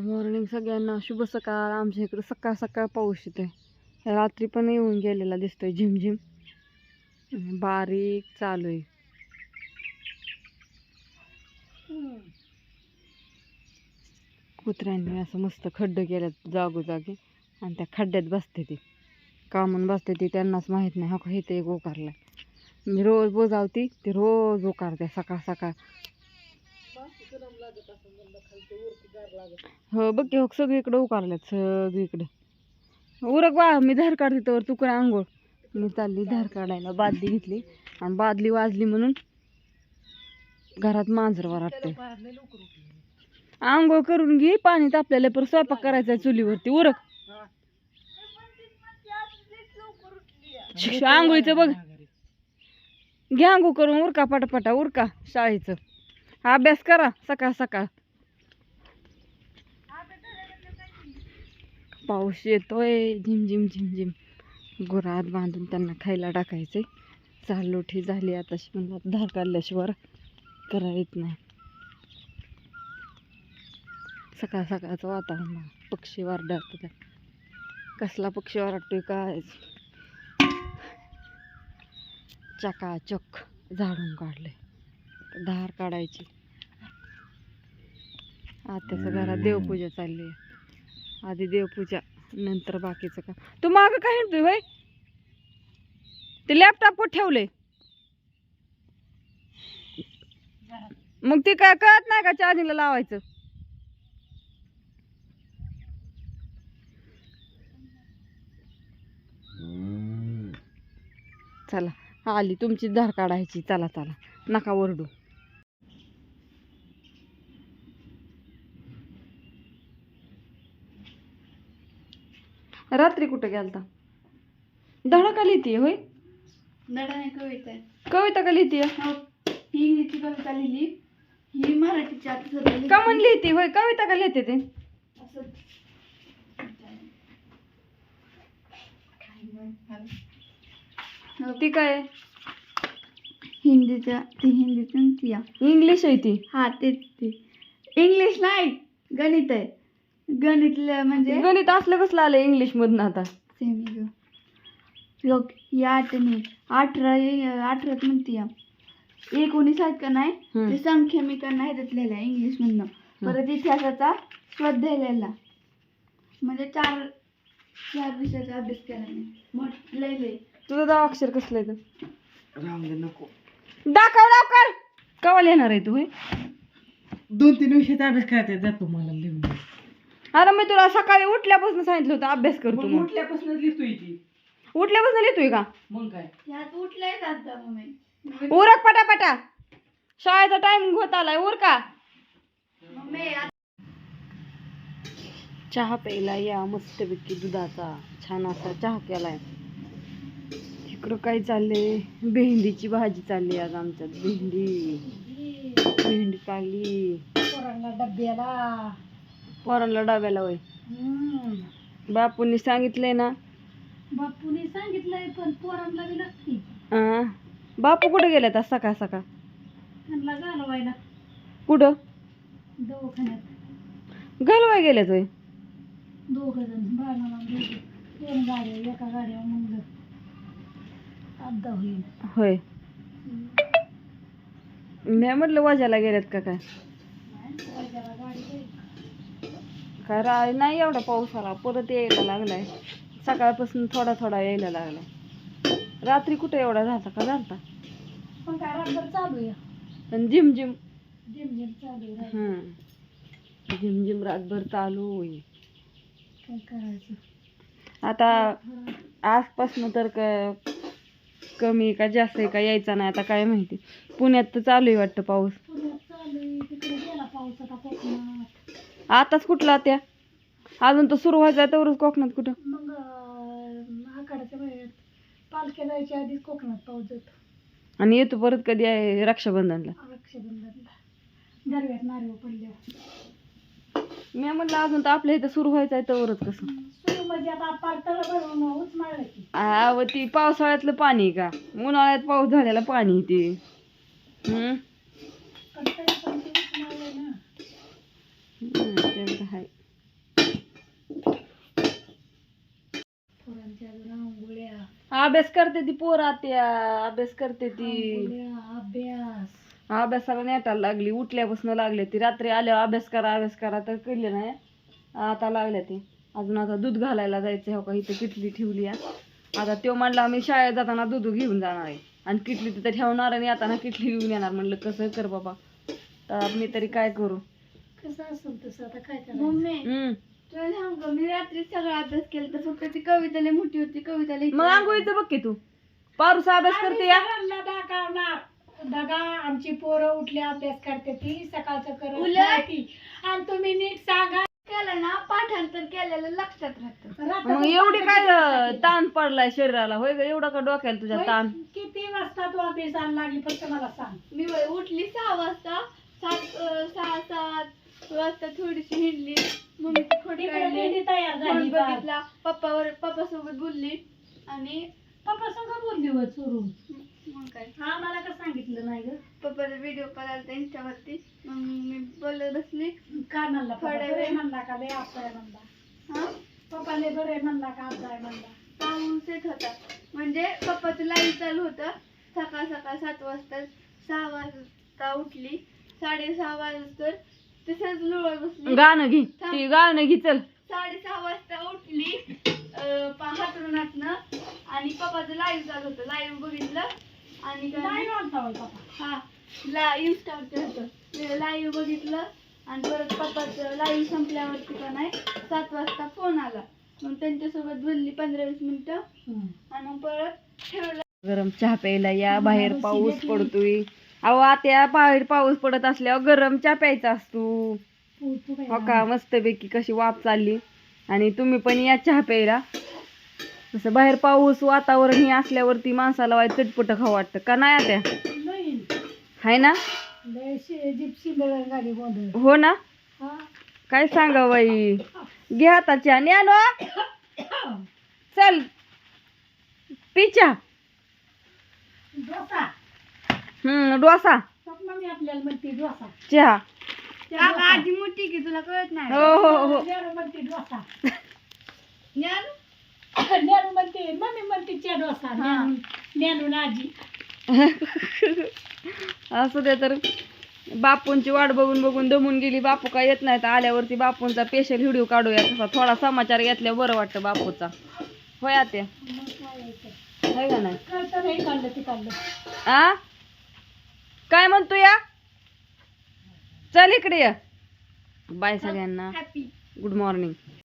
Morning सगळ्यांना. शुभ सकाळ. आमच्या इकडं सकाळ सकाळ पाऊस येतोय. रात्री पण येऊन गेलेला दिसतोय झिमझिम. बारीक चालू आहे. कुत्र्यांनी असं मस्त खड्डे केल्यात जागोजागी. आणि त्या खड्ड्यात बसते ती. कामून बसते ती. त्यांनाच माहीत नाही. हा हे इथे एक ओकारला मी रोज बोजावती ती रोज उकारते सकाळ सकाळ. हो बघ की हो सगळीकडे उकारल्यात सगळीकडे. उरक वा मी धार काढते तर तू कर आंघोळ. मी चालली धार काढायला बादली घेतली आणि बादली वाजली म्हणून घरात मांजर वाटते आंघोळ करून घे पाणी तापल्याला पर स्वयंपाक करायचा चुलीवरती उरक. आंघोळीचं बघ. घ्या आंघोळ करून उरका पटापटा उरका शाळेचं. अभ्यास करा सकाळ सकाळ. पाऊस येतोय झिम झिम झिम झिम गुरात बांधून त्यांना खायला टाकायचे चालोठी झाली आता म्हणलं धार काढल्याशिवाय करा येत नाही. सकाळ सकाळचं वातावरण बघा. पक्षी वारडात कसला पक्षी वारडतोय काय? चकाचक झाडून काढले धार काढायची. आत्याचं घरात देवपूजा चालली आहे. आधी देवपूजा नंतर बाकीचं का तू माग काय हिंडतोय होय? ते लॅपटॉप ठेवले मग ते काय कळत नाही का चार्जिंगला लावायचं? चला आली तुमची धार काढायची. चला चला. नका ओरडू. रात्री कुठं गेलता? धडा का लिहितीये होय? धडा नाही कविता आहे. कविता का लिहितीये हो, ही इंग्लिशची कविता लिहिली. ही मराठीची आता सध्या लिहिली. का म्हणून लिहिती होय? कविता का लिहिते ते? असं. हो, ती काय? हिंदीच्या ती हिंदीचं ती या. इंग्लिश आहे ती. हा तेच ते. इंग्लिश नाही गणित आहे. गणितलं म्हणजे? गणित असलं कसलं आलं इंग्लिश मधनं आता? सेमी ग. लोक या आठने अठरा अठरात म्हणते या. एकोणीस आहेत का नाही. ते संख्या मी का नाही त्यात लिहिलं इंग्लिश मधनं परत इतिहासाचा स्वाध्याय लिहिला म्हणजे चार चार विषयाचा अभ्यास केला मी. मोठ लय. लय तुझं दाव अक्षर कसलं आहे तर? दाखव लवकर! कवा लिहिणार आहे तू होय? दोन तीन विषयाचा अभ्यास करायचा जातो मला लिहून अरे मी तुला सकाळी उठल्यापासून सांगितलं होतं अभ्यास करतो मग उठल्यापासून लिहितोय ती. उठल्यापासून लिहितोय का? मग काय? यात उठलंय आता मम्मी. उरक पटापटा. शाळेचा टाइम होत आलाय उर का? मम्मी आता चहा प्यायला या मस्तपैकी दुधाचा. छान असा चहा केलाय. इकडं काय चाललंय? भेंडीची भाजी चालली आज आमच्यात. भेंडी. भेंडी चालली पोरांना डब्याला पोरांना डाब्याला वय बापूंनी सांगितलंय ना. बापूने सांगितलंय पण पोरांना बी लागते बापू कुठे गेल्यात आज सकाळ सकाळ? त्यांना घालवायला. कुठं? दवाखान्यात. घालवाय गेल्यात वय दोघ जण बाळाला दोघं. दोन गाड्या एका गाड्यावर मग अपघात होईल. होय. मी म्हटलं वाजायला गेल्यात का काय? गाडी. काय रा नाही एवढा पाऊस आला. परत यायला लागलाय. सकाळपासून थोडा थोडा यायला लागलाय. रात्री कुठे एवढा झाला का झालता? पण काय चालू जिम जिम चालू रातभर चालू होई काय करायचं? आता आजपासनं तर काय कमी का जास्त आहे का यायचा नाही. आता काय माहिती. पुण्यात तर चालू आहे वाटतं पाऊस. पुण्यात चालू आहे. तिकडे गेला पाऊस आता कोकणात. आताच कुठला त्या? अजून तर सुरू व्हायचा आहे तेवढंच कोकणात कुठं? मग अं, आखाड्याच्या पालख्या जायच्या आधीच कोकणात पाऊस येतो आणि येतो परत कधी आहे रक्षाबंधनला? रक्षाबंधनला. दरव्यात नारळ पडल्यावर. मी म्हटलं अजून तर आपल्या इथं सुरू व्हायचं आहे तेवढंच कसं. सुरू म्हणजे आता भरून की ती पावसाळ्यातलं पाणी का? उन्हाळ्यात पाऊस झालेला पाणी ते. हम्म? पण तरी पण ते अभ्यास करते ती पोरा त्या अभ्यास करते ती. अभ्यासाला नेटायला लागली. उठल्यापासून लागले ती. रात्री आल्यावर अभ्यास करा अभ्यास करा तर केले नाही. आता लागल्या ती. अजून आता दूध घालायला जायचं हो का? इथे किटली ठेवली आता तो म्हणला आम्ही शाळेत जाताना दूध घेऊन जाणार आहे. आणि किटली तिथं ठेवणार आणि आता ना किटली घेऊन येणार. म्हणलं कसं कर बाबा. तर मी तरी काय करू? कसं असेल तसं? आता काय मम्मी हम्म. तुला सांगू मी रात्री सगळा अभ्यास केला तर फक्त ती कविता लय मोठी होती कविता लिहायची मग आंघोळीचं बघ की तू. पारूसा अभ्यास करते या. दाखवणार. दगा आमची पोरं उठली अभ्यास करते ती सकाळचं करत उलट. नाही ती. आणि तुम्ही नीट सांगा. केलं ना पाठांतर केलेलं लक्षात राहतं. एवढी काय अं, ताण पडलाय शरीराला? होय ग एवढा का डोक्याला तुझ्या? ताण? किती वाजता तू अभ्यास आणायला लागली? फक्त मला सांग. मी वय उठली सहा वाजता सात अं, सहा सात वाजता थोडीशी हिंडली. मम्मीची खोडी इकडे काढली. मेहंदी तयार फोन झाली बघ. बघितला पप्पावर पप्पा सोबत बोलली. आणि पप्पा संग बोलली व चोरून मग काय? हा मला का सांगितलं नाही ग? पप्पाचा व्हिडिओ कॉल आलता इंस्टावरती मग मी बोलत बसली. काय म्हणला पप्पा? थोड्या बरं आहे वेळ- म्हणला का लय आपसाय म्हणला. हा? पप्पाले बरं आहे म्हणला का आपसाय म्हणला. पाऊस येत होता. म्हणजे पप्पाचं लाईव्ह चालू होतं. सकाळ सकाळ सात वाजता सहा वाजता उठली. साडेसहा वाजता तसंच लोळत बसली. गाणं घे. ती गाणं घे चल. साडेसहा वाजता उठली अं, पा- हातरुणातनं आणि पप्पाचं लाईव्ह चालू होतं. लाईव्ह बघितलं. आणि हा ला इन्स्टावरती होतं. लाईव्ह बघितलं. आणि परत पप्पाचं लाईव्ह संपल्यावरती का नाही सात वाजता फोन आला. मग त्यांच्यासोबत बोलली पंधरा वीस मिनिटं. आणि मग परत ठेवलं गरम चहा प्यायला या बाहेर पाऊस पडतोय. अहो आत्या बाहेर पाऊस पडत असल्यावर गरम चहा प्यायचा असतो. हो का? मस्तपैकी कशी वाफ चालली. आणि तुम्ही पण या चहा प्यायला. तसं बाहेर पाऊस वातावरण हे असल्यावरती माणसाला वाईट चटपट खाऊ वाटतं. का नाही आत्या? हाय ना? हो ना? काय सांगा बाई? घ्या आता चहा. न्यानो चल. डोसा हम्म डोसा. स्वप्न मी आपल्याला म्हणते डोसा. चहा. अगं, आजी मोठी की तुला कळत नाही? हो हो हो. नेहरू म्हणते डोसा. ज्ञान? नेहरू म्हणते मम्मी म्हणते च्या डोसा. नेहरू नेहरू आजी. असू दे तर. बापूंची वाट बघून बघून दमून गेली. बापू काय येत नाही तर आल्यावरती बापूंचा स्पेशल व्हिडिओ काढूया. तसा थोडा समाचार घेतल्या बरं वाटतं बापूचा. होय आत्या मग काय यायचं होय का नाही? कळतं नाही काढलं ते काढलं. आ? काय म्हणतो या? चल इकडे या. बाय सगळ्यांना. Happy good morning